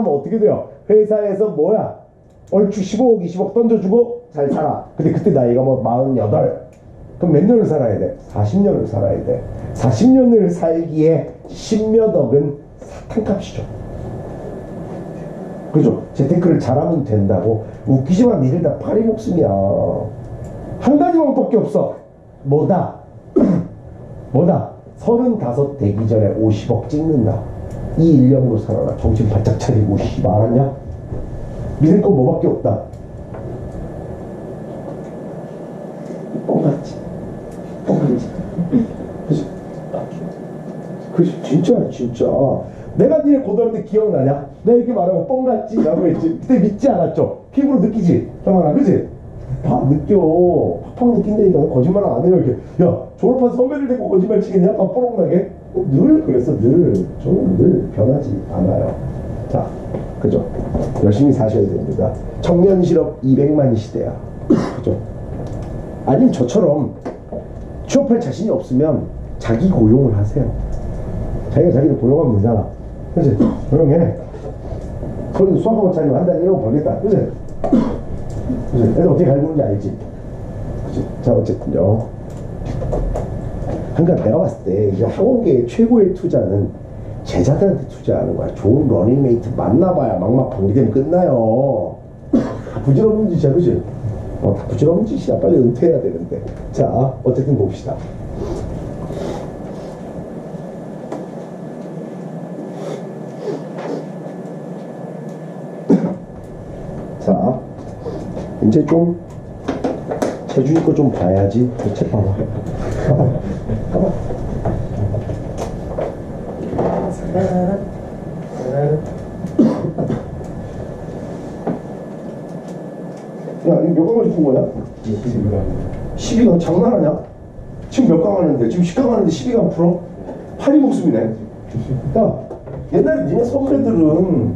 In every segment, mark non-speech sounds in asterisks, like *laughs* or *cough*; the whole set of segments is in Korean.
사람은 어떻게 돼요? 회사에서 뭐야? 얼추 15억, 20억 던져주고 잘 살아. 근데 그때 나이가 뭐 48. 그럼 몇 년을 살아야 돼? 40년을 살아야 돼. 40년을 살기에 10몇 억은 사탕값이죠. 그죠? 재테크를 잘하면 된다고. 웃기지만 니들 다 파리 목숨이야. 한 가지 방법밖에 없어. 뭐다? *clears throat* 뭐다? 서른다섯 되기 전에 50억 찍는다. 이 인력으로 살아라. 정신 바짝 차리고, 씨, 말았냐? 믿을 건 뭐밖에 없다. 뻥같지. 뻥같지. 그지? 그지? 진짜야, 진짜. 내가 니네 고등학교 때 기억나냐? 내가 이렇게 말하고 뻥같지? 라고 했지. 그때 믿지 않았죠? 피부로 느끼지? 형아나, 그지? 다 느껴. 팍팍 느낀다니까. 거짓말 안 해요. 이렇게. 야, 졸업한 선배를 데리고 거짓말 치겠냐? 다 뽀록나게? 어, 늘 그랬어, 늘. 저는 늘 변하지 않아요. 자, 그죠? 열심히 사셔야 됩니다. 청년 실업 200만 시대야. 그죠? 아니면 저처럼 취업할 자신이 없으면 자기 고용을 하세요. 자기가 자기를 고용하면 되잖아. 그지? 고용해. 소리도 수학 한번 차리면 한 달에 1억 벌겠다. 그지? 그지? 애들 어떻게 갈구는지 알지? 그지? 자, 어쨌든요. 그러니까 내가 봤을 때 이제 학원계의 최고의 투자는 제자들한테 투자하는 거야. 좋은 러닝메이트 만나봐야 막막 방기되면 끝나요. 다 부질없는 짓이야, 그지? 어, 다 부질없는 짓이야. 빨리 은퇴해야 되는데. 자, 어쨌든 봅시다. *clears throat* 자, 이제 좀 재준이 거좀 봐야지. 그책 봐봐. 야, 이거 몇 강을 짚은 거야? 12강 장난하냐? 지금 몇 강 하는데? 지금 10강 하는데 12강 풀어? 파리 목숨이네. 야, 옛날에 니네 선배들은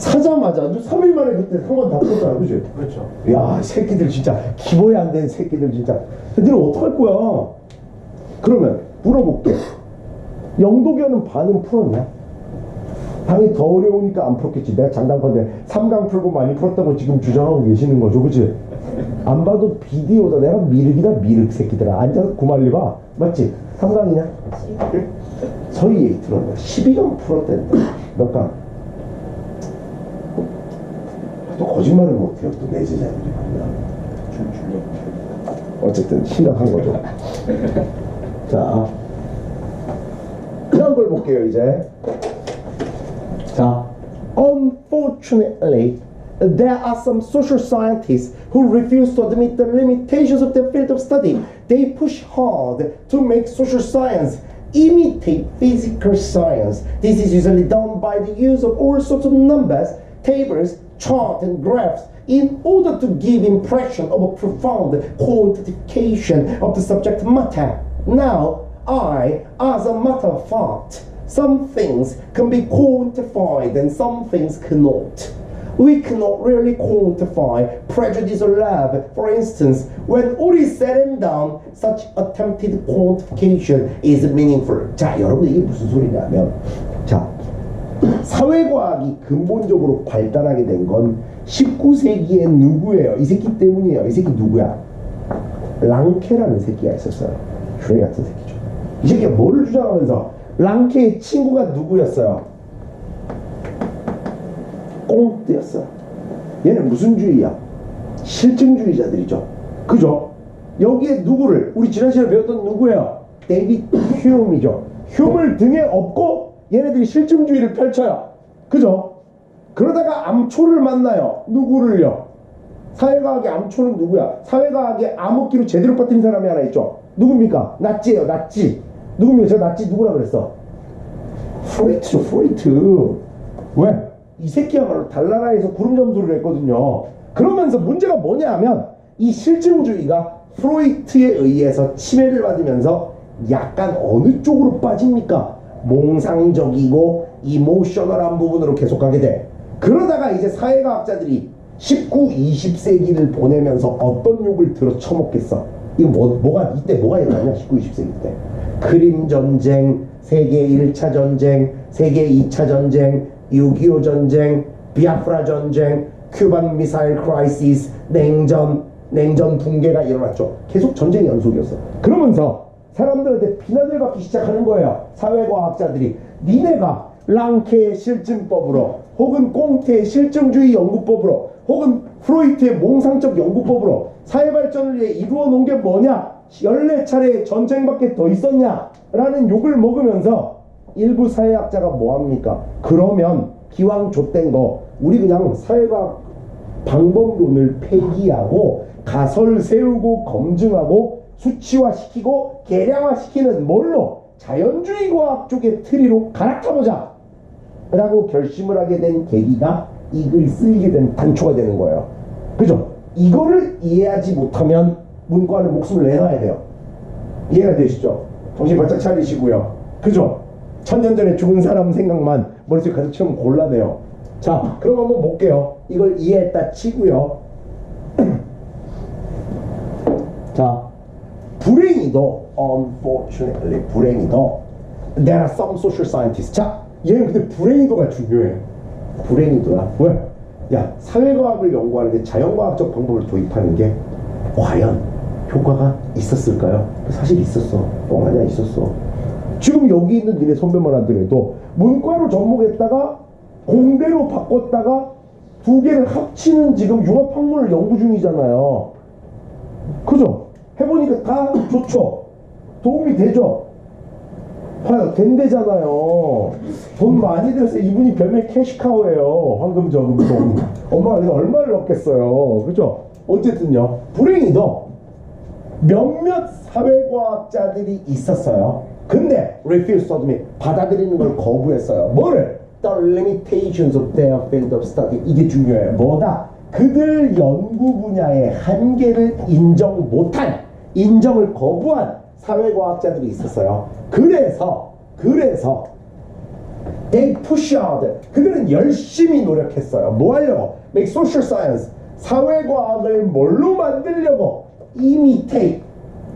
사자마자 3일 만에 그때 상관 다 풀었잖아, 그지? 그렇죠. 야, 이 새끼들 진짜 기본이 안 된 새끼들 진짜. 너는 어떡할 거야? 그러면 물어볼게. 영도견은 반은 풀었냐? 당연히 더 어려우니까 안 풀었겠지. 내가 장담컨대 3강 풀고 많이 풀었다고 지금 주장하고 계시는 거죠, 그치? 안 봐도 비디오다. 내가 미륵이다, 미륵 새끼들아. 앉아서 구말리 봐. 맞지? 3강이냐? 서희 얘기 들었네. 12강 풀었댄다. 몇 강? 또 거짓말을 못해요. 또 내 제자들이 만나. 어쨌든 심각한 거죠. *laughs* 자, 그런 걸 볼게요 이제. 자, unfortunately, there are some social scientists who refuse to admit the limitations of their field of study. They push hard to make social science imitate physical science. This is usually done by the use of all sorts of numbers, tables, charts, and graphs in order to give impression of a profound quantification of the subject matter. Now, I, as a matter of fact, some things can be quantified and some things cannot. We cannot really quantify prejudice or love. For instance, when all is said and done, such attempted quantification is meaningful. 자, 여러분 이게 무슨 소리냐면, 자, 사회과학이 근본적으로 발달하게 된 건 19세기에 누구예요? 이 새끼 때문이에요. 이 새끼 누구야? 랑케라는 새끼가 있었어요. 슈레 같은 새끼죠. 이 새끼가 뭐를 주장하면서 랑케의 친구가 누구였어요? 꽁트였어요. 얘는 무슨 주의야? 실증주의자들이죠. 그죠? 여기에 누구를 우리 지난 시간에 배웠던 누구예요? 데이비드 휴움이죠. 휴움을 등에 업고 얘네들이 실증주의를 펼쳐요. 그죠? 그러다가 암초를 만나요. 누구를요? 사회과학의 암초는 누구야? 사회과학의 암흑기로 제대로 빠뜨린 사람이 하나 있죠. 누굽니까? 나치예요. 나치. 누굽니까? 저 나치 누구라 그랬어? 프로이트죠. 프로이트. 왜? 이 새끼야말로 달나라에서 구름 점수를 했거든요. 그러면서 문제가 뭐냐 하면 이 실증주의가 프로이트에 의해서 침해를 받으면서 약간 어느 쪽으로 빠집니까? 몽상적이고 이모셔널한 부분으로 계속 가게 돼. 그러다가 이제 사회과학자들이 19, 20세기를 보내면서 어떤 욕을 들어 처먹겠어? 이거 뭐, 뭐가, 이때 뭐가 일어나냐? 19, 20세기 때. 크림 전쟁, 세계 1차 전쟁, 세계 2차 전쟁, 6.25 전쟁, 비아프라 전쟁, 큐반 미사일 크라이시스, 냉전, 냉전 붕괴가 일어났죠. 계속 전쟁 연속이었어. 그러면서 사람들한테 비난을 받기 시작하는 거예요. 사회과학자들이 니네가 랑케의 실증법으로 혹은 꽁트의 실증주의 연구법으로 혹은 프로이트의 몽상적 연구법으로 사회 발전을 위해 이루어 놓은 게 뭐냐? 14차례의 전쟁밖에 더 있었냐? 라는 욕을 먹으면서 일부 사회학자가 뭐합니까? 그러면 기왕 좆된 거 우리 그냥 사회과학 방법론을 폐기하고 가설 세우고 검증하고 수치화시키고 계량화시키는 뭘로? 자연주의 과학 쪽의 트리로 갈아타보자! 라고 결심을 하게 된 계기가 이 글이 쓰이게 된 단초가 되는 거예요. 그죠? 이거를 이해하지 못하면 문과는 목숨을 내놔야 돼요. 이해가 되시죠? 정신 바짝 차리시고요. 그죠? 천년 전에 죽은 사람 생각만 머릿속에 가득 채우면 곤란해요. 자 그럼 한번 볼게요. 이걸 이해했다 치고요. *clears throat* 자 불행히도 unfortunately 불행히도 there are some social scientists 자 얘는 근데 불행히도가 중요해 불행히도야 왜? 야 사회과학을 연구하는데 자연과학적 방법을 도입하는 게 과연 효과가 있었을까요? 사실 있었어 뻥 아니야 있었어 지금 여기 있는 니네 선배만 하더라도 문과로 접목했다가 공대로 바꿨다가 두 개를 합치는 지금 융합학문을 연구 중이잖아요 그죠? 해보니까 다 좋죠. 도움이 되죠. 봐요, 된대잖아요. 돈 많이 들어서 이분이 별명 캐시카우예요. 황금 저금통. 엄마가 그래서 얼마를 넣겠어요. 그죠? 어쨌든요. 불행히도 몇몇 사회과학자들이 있었어요. 근데 refuse to admit 받아들이는 걸 거부했어요. 뭐를? The limitations of their field of study 이게 중요해요. 뭐다? 그들 연구 분야의 한계를 인정 못한 인정을 거부한 사회과학자들이 있었어요. 그래서 그래서 they push out. 그들은 열심히 노력했어요. 뭐 하려고? make social science. 사회과학을 뭘로 만들려고? imitate.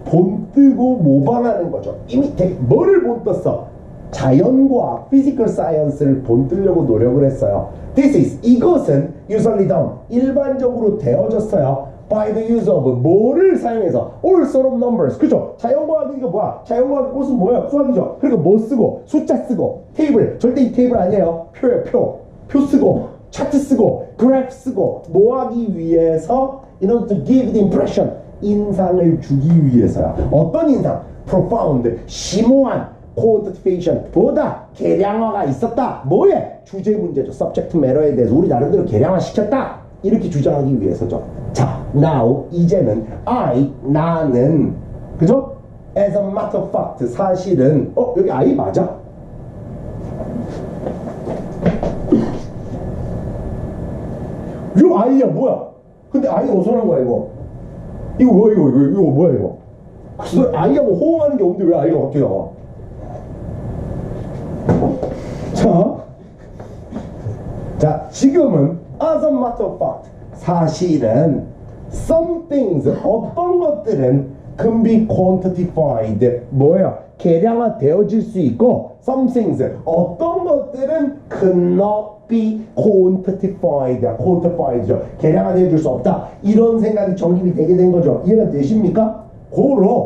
본뜨고 모방하는 거죠. imitate. 뭐를 본떴어? 자연과학, physical science를 본뜨려고 노력을 했어요. This is 이것은 usually done 일반적으로 되어졌어요. By the use of 뭐를 사용해서 all sort of numbers 그죠? 자연과학이니까 뭐야? 자연과학 꽃은 뭐야? 수학이죠. 그러니까 뭐 쓰고 숫자 쓰고 테이블 절대 이 테이블 아니에요. 표예요 표. 표 쓰고 차트 쓰고 그래프 쓰고 뭐 하기 위해서 in order to give the impression 인상을 주기 위해서야. 어떤 인상? profound 심오한 quantification 보다 계량화가 있었다. 뭐에? 주제 문제죠. subject matter에 대해서 우리 나름대로 계량화 시켰다. 이렇게 주장하기 위해서죠. 자, now 이제는 I 나는 그죠? As a matter of fact 사실은 어 여기 I 맞아? 이거 I야 뭐야? 근데 I 어디서 난 거야 이거? 이거 뭐야 이거 이거, 이거 뭐야 이거? 그래서 I하고 호응하는 게 없는데 왜 I가 갑자기 나와? 자, 자 지금은 as a matter of fact 사실은 some things 어떤 것들은 can be quantified 뭐야 계량화 되어질 수 있고 some things 어떤 것들은 cannot be quantified quantified죠 계량화 되어질 수 없다 이런 생각이 정립이 되게 된 거죠 이해가 되십니까? 고로